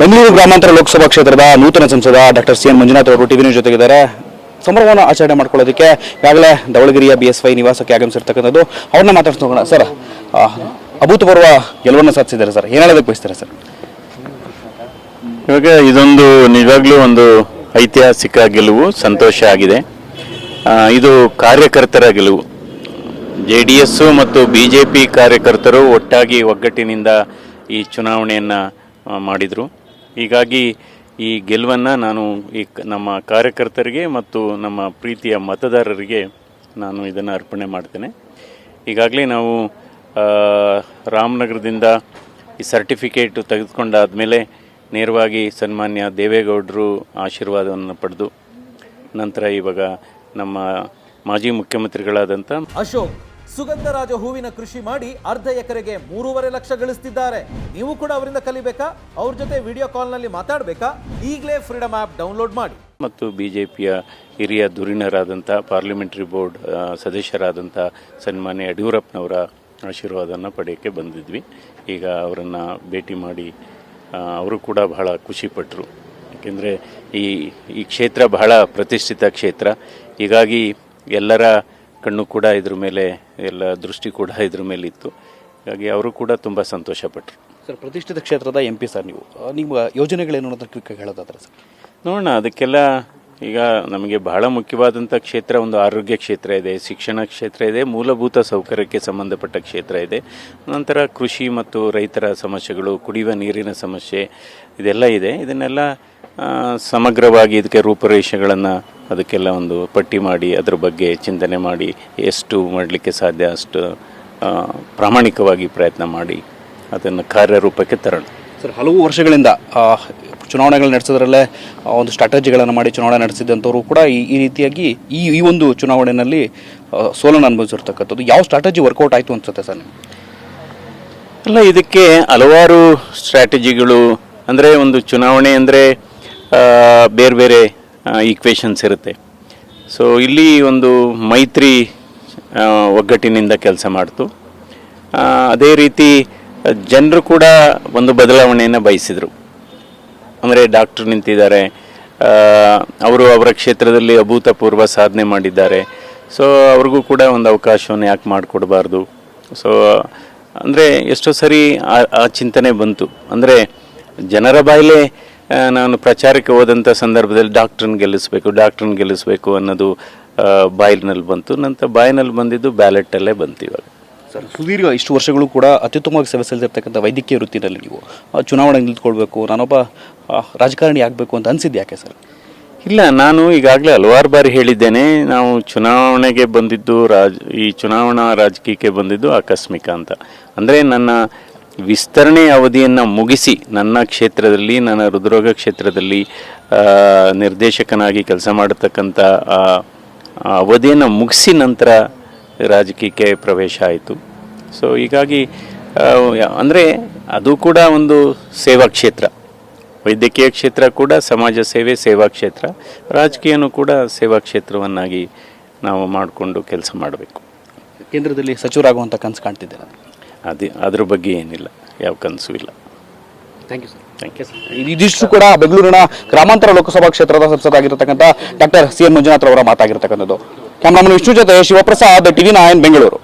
ಬೆಂಗಳೂರು ಗ್ರಾಮಾಂತರ ಲೋಕಸಭಾ ಕ್ಷೇತ್ರದ ನೂತನ ಸಂಸದ ಡಾಕ್ಟರ್ ಸಿ ಎನ್ ಮಂಜುನಾಥ್ ಅವರು ಟಿವಿ ನ್ಯೂಸ್ ಜೊತೆಗಿದ್ದಾರೆ. ಸಂಭ್ರಮವನ್ನು ಆಚರಣೆ ಮಾಡ್ಕೊಳ್ಳೋದಕ್ಕೆ ಈಗಾಗಲೇ ದಾವಣಗೆರೆಯ ಬಿ ಎಸ್ ವೈ ನಿವಾಸಕ್ಕೆ ಆಗಮಿಸಿರ್ತಕ್ಕಂಥದ್ದು, ಅವ್ರನ್ನ ಮಾತಾಡ್ಸೋಣ ಸರ್ ಅಭೂತಪೂರ್ವ ಗೆಲುವನ್ನು ಸಾಧಿಸಿದ್ದಾರೆ ಸರ್? ಏನು ಹೇಳೋದಕ್ಕೆ ಬಯಸ್ತಾರೆ ಸರ್? ಇವಾಗ ಇದೊಂದು ನಿಜವಾಗ್ಲೂ ಒಂದು ಐತಿಹಾಸಿಕ ಗೆಲುವು, ಸಂತೋಷ ಆಗಿದೆ. ಇದು ಕಾರ್ಯಕರ್ತರ ಗೆಲುವು. ಜೆ ಡಿ ಎಸ್ಸು ಮತ್ತು ಬಿ ಜೆ ಪಿ ಕಾರ್ಯಕರ್ತರು ಒಟ್ಟಾಗಿ ಒಗ್ಗಟ್ಟಿನಿಂದ ಈ ಚುನಾವಣೆಯನ್ನು ಮಾಡಿದರು. ಹೀಗಾಗಿ ಈ ಗೆಲುವನ್ನು ನಾನು ಈ ನಮ್ಮ ಕಾರ್ಯಕರ್ತರಿಗೆ ಮತ್ತು ನಮ್ಮ ಪ್ರೀತಿಯ ಮತದಾರರಿಗೆ ನಾನು ಇದನ್ನು ಅರ್ಪಣೆ ಮಾಡ್ತೇನೆ. ಈಗಾಗಲೇ ನಾವು ರಾಮನಗರದಿಂದ ಈ ಸರ್ಟಿಫಿಕೇಟ್ ತೆಗೆದುಕೊಂಡಾದಮೇಲೆ ನೇರವಾಗಿ ಸನ್ಮಾನ್ಯ ದೇವೇಗೌಡರು ಆಶೀರ್ವಾದವನ್ನು ಪಡೆದು, ನಂತರ ಇವಾಗ ನಮ್ಮ ಮಾಜಿ ಮುಖ್ಯಮಂತ್ರಿಗಳಾದಂಥ ಅಶೋಕ್ ಸುಗಂಧರಾಜ ಹೂವಿನ ಕೃಷಿ ಮಾಡಿ ಅರ್ಧ ಎಕರೆಗೆ ಮೂರುವರೆ ಲಕ್ಷ ಗಳಿಸ್ತಿದ್ದಾರೆ. ನೀವು ಕೂಡ ಅವರಿಂದ ಕಲಿಬೇಕಾ? ಅವ್ರ ಜೊತೆ ವಿಡಿಯೋ ಕಾಲ್ನಲ್ಲಿ ಮಾತಾಡಬೇಕಾ? ಈಗಲೇ ಫ್ರೀಡಮ್ ಆ್ಯಪ್ ಡೌನ್ಲೋಡ್ ಮಾಡಿ. ಮತ್ತು ಬಿ ಜೆ ಪಿಯ ಹಿರಿಯ ಧುರೀಣರಾದಂಥ ಪಾರ್ಲಿಮೆಂಟ್ರಿ ಬೋರ್ಡ್ ಸದಸ್ಯರಾದಂಥ ಸನ್ಮಾನ್ಯ ಯಡಿಯೂರಪ್ಪನವರ ಆಶೀರ್ವಾದನ ಪಡೆಯೋಕ್ಕೆ ಬಂದಿದ್ವಿ. ಈಗ ಅವರನ್ನು ಭೇಟಿ ಮಾಡಿ ಅವರು ಕೂಡ ಬಹಳ ಖುಷಿಪಟ್ಟರು ಏಕೆಂದರೆ ಈ ಈ ಕ್ಷೇತ್ರ ಬಹಳ ಪ್ರತಿಷ್ಠಿತ ಕ್ಷೇತ್ರ. ಹೀಗಾಗಿ ಎಲ್ಲರ ಕಣ್ಣು ಕೂಡ ಇದ್ರ ಮೇಲೆ ಎಲ್ಲ ದೃಷ್ಟಿ ಕೂಡ ಇದ್ರ ಮೇಲೆ ಇತ್ತು. ಹಾಗಾಗಿ ಅವರು ಕೂಡ ತುಂಬ ಸಂತೋಷಪಟ್ಟರು ಸರ್ ಪ್ರತಿಷ್ಠಿತ ಕ್ಷೇತ್ರದ ಎಂ ಪಿ ಸರ್ ನೀವು. ನಿಮ್ಮ ಯೋಜನೆಗಳೇನು ಅನ್ನೋದಕ್ಕೆ ಹೇಳೋದಾದ್ರೆ ಸರ್? ನೋಡೋಣ ಅದಕ್ಕೆಲ್ಲ ಈಗ ನಮಗೆ ಬಹಳ ಮುಖ್ಯವಾದಂಥ ಕ್ಷೇತ್ರ ಒಂದು ಆರೋಗ್ಯ ಕ್ಷೇತ್ರ ಇದೆ ಶಿಕ್ಷಣ ಕ್ಷೇತ್ರ ಇದೆ ಮೂಲಭೂತ ಸೌಕರ್ಯಕ್ಕೆ ಸಂಬಂಧಪಟ್ಟ ಕ್ಷೇತ್ರ ಇದೆ. ನಂತರ ಕೃಷಿ ಮತ್ತು ರೈತರ ಸಮಸ್ಯೆಗಳು ಕುಡಿಯುವ ನೀರಿನ ಸಮಸ್ಯೆ ಇದೆಲ್ಲ ಇದೆ. ಇದನ್ನೆಲ್ಲ ಸಮಗ್ರವಾಗಿ ಇದಕ್ಕೆ ರೂಪುರೇಷೆಗಳನ್ನು ಅದಕ್ಕೆಲ್ಲ ಒಂದು ಪಟ್ಟಿ ಮಾಡಿ ಅದರ ಬಗ್ಗೆ ಚಿಂತನೆ ಮಾಡಿ ಎಷ್ಟು ಮಾಡಲಿಕ್ಕೆ ಸಾಧ್ಯ ಅಷ್ಟು ಪ್ರಾಮಾಣಿಕವಾಗಿ ಪ್ರಯತ್ನ ಮಾಡಿ ಅದನ್ನು ಕಾರ್ಯರೂಪಕ್ಕೆ ತರೋಣ. ಸರ್ ಹಲವು ವರ್ಷಗಳಿಂದ ಚುನಾವಣೆಗಳು ನಡೆಸೋದ್ರಲ್ಲೇ ಆ, ಒಂದು ಸ್ಟ್ರಾಟಜಿಗಳನ್ನು ಮಾಡಿ ಚುನಾವಣೆ ನಡೆಸಿದಂಥವ್ರು ಕೂಡ ಈ ಈ ರೀತಿಯಾಗಿ ಈ ಈ ಒಂದು ಚುನಾವಣೆಯಲ್ಲಿ ಸೋಲನ್ನು ಅನುಭವಿಸಿರ್ತಕ್ಕಂಥದ್ದು. ಯಾವ ಸ್ಟ್ರಾಟಜಿ ವರ್ಕೌಟ್ ಆಯಿತು ಅನಿಸುತ್ತೆ ಸರ್ ಅಲ್ಲ ಇದಕ್ಕೆ ಹಲವಾರು ಸ್ಟ್ರಾಟಜಿಗಳು ಅಂದರೆ ಒಂದು ಚುನಾವಣೆ ಅಂದರೆ ಬೇರೆ ಬೇರೆ ಈಕ್ವೇಷನ್ಸ್ ಇರುತ್ತೆ. ಸೊ ಇಲ್ಲಿ ಒಂದು ಮೈತ್ರಿ ಒಗ್ಗಟ್ಟಿನಿಂದ ಕೆಲಸ ಮಾಡ್ತು. ಅದೇ ರೀತಿ, ಜನರು ಕೂಡ ಒಂದು ಬದಲಾವಣೆಯನ್ನು ಬಯಸಿದರು. ಅಂದರೆ ಡಾಕ್ಟರ್ ನಿಂತಿದ್ದಾರೆ ಅವರು ಅವರ ಕ್ಷೇತ್ರದಲ್ಲಿ ಅಭೂತಪೂರ್ವ ಸಾಧನೆ ಮಾಡಿದ್ದಾರೆ. ಸೊ ಅವ್ರಿಗೂ ಕೂಡ ಒಂದು ಅವಕಾಶವನ್ನು ಯಾಕೆ ಮಾಡಿಕೊಡಬಾರ್ದು? ಸೊ ಅಂದರೆ ಎಷ್ಟೋ ಸರಿ ಆ ಚಿಂತನೆ ಬಂತು. ಅಂದರೆ ಜನರ ಬಾಯಲ್ಲೇ ನಾನು ಪ್ರಚಾರಕ್ಕೆ ಹೋದಂಥ ಸಂದರ್ಭದಲ್ಲಿ ಡಾಕ್ಟ್ರನ್ನ ಗೆಲ್ಲಿಸಬೇಕು ಡಾಕ್ಟ್ರನ್ನ ಗೆಲ್ಲಿಸಬೇಕು ಅನ್ನೋದು ಬಾಯಿನಲ್ಲಿ ಬಂತು. ನಂತರ ಬಾಯಿನಲ್ಲಿ ಬಂದಿದ್ದು ಬ್ಯಾಲೆಟಲ್ಲೇ ಬಂತು ಇವಾಗ. ಸರ್ ಸುದೀರ್ಘ ಇಷ್ಟು ವರ್ಷಗಳು ಕೂಡ ಅತ್ಯುತ್ತಮವಾಗಿ ಸೇವೆ ಸಲ್ಲಿಸಿರ್ತಕ್ಕಂಥ ವೈದ್ಯಕೀಯ ವೃತ್ತಿನಲ್ಲಿ ನೀವು ಚುನಾವಣೆ ನಿಂತ್ಕೊಳ್ಬೇಕು ನಾನೊಬ್ಬ ರಾಜಕಾರಣಿ ಆಗಬೇಕು ಅಂತ ಅನಿಸಿದ್ದು ಯಾಕೆ ಸರ್? ಇಲ್ಲ ನಾನು ಈಗಾಗಲೇ ಹಲವಾರು ಬಾರಿ ಹೇಳಿದ್ದೇನೆ ನಾವು ಚುನಾವಣೆಗೆ ಬಂದಿದ್ದು ರಾಜ್ ಈ ಚುನಾವಣಾ ರಾಜಕೀಯಕ್ಕೆ ಬಂದಿದ್ದು ಆಕಸ್ಮಿಕ ಅಂತ. ಅಂದರೆ ನನ್ನ ವಿಸ್ತರಣೆ ಅವಧಿಯನ್ನು ಮುಗಿಸಿ ನನ್ನ ಕ್ಷೇತ್ರದಲ್ಲಿ, ನನ್ನ ಹೃದ್ರೋಗ ಕ್ಷೇತ್ರದಲ್ಲಿ ನಿರ್ದೇಶಕನಾಗಿ ಕೆಲಸ ಮಾಡತಕ್ಕಂಥ ಅವಧಿಯನ್ನು ಮುಗಿಸಿ ನಂತರ ರಾಜಕೀಯಕ್ಕೆ ಪ್ರವೇಶ ಆಯಿತು. ಸೊ ಹೀಗಾಗಿ ಅಂದರೆ ಅದು ಕೂಡ ಒಂದು ಸೇವಾ ಕ್ಷೇತ್ರ. ವೈದ್ಯಕೀಯ ಕ್ಷೇತ್ರ ಕೂಡ, ಸಮಾಜ ಸೇವೆ, ಸೇವಾ ಕ್ಷೇತ್ರ. ರಾಜಕೀಯನೂ ಕೂಡ ಸೇವಾ ಕ್ಷೇತ್ರವನ್ನಾಗಿ ನಾವು ಮಾಡಿಕೊಂಡು ಕೆಲಸ ಮಾಡಬೇಕು. ಕೇಂದ್ರದಲ್ಲಿ ಸಚಿವರಾಗುವಂಥ ಕನಸು ಕಾಣ್ತಿದ್ದೇನೆ ಅದೇ ಅದ್ರ ಬಗ್ಗೆ ಏನಿಲ್ಲ ಯಾವ ಕನಸು ಇಲ್ಲ. Thank you sir thank you ಇದಿಷ್ಟು ಕೂಡ ಬೆಂಗಳೂರಿನ ಗ್ರಾಮಾಂತರ ಲೋಕಸಭಾ ಕ್ಷೇತ್ರದ ಸಂಸದಾಗಿರ್ತಕ್ಕಂಥ ಡಾಕ್ಟರ್ ಸಿ ಎನ್ ಮಂಜುನಾಥ್ ಅವರ ಮಾತಾಗಿರ್ತಕ್ಕಂಥದ್ದು. ಕ್ಯಾಮ್ರಾಮನ್ ವಿಷ್ಣು ಜೊತೆ ಶಿವಪ್ರಸಾದ್ ಟಿವಿ ನಾಯನ್ ಬೆಂಗಳೂರು.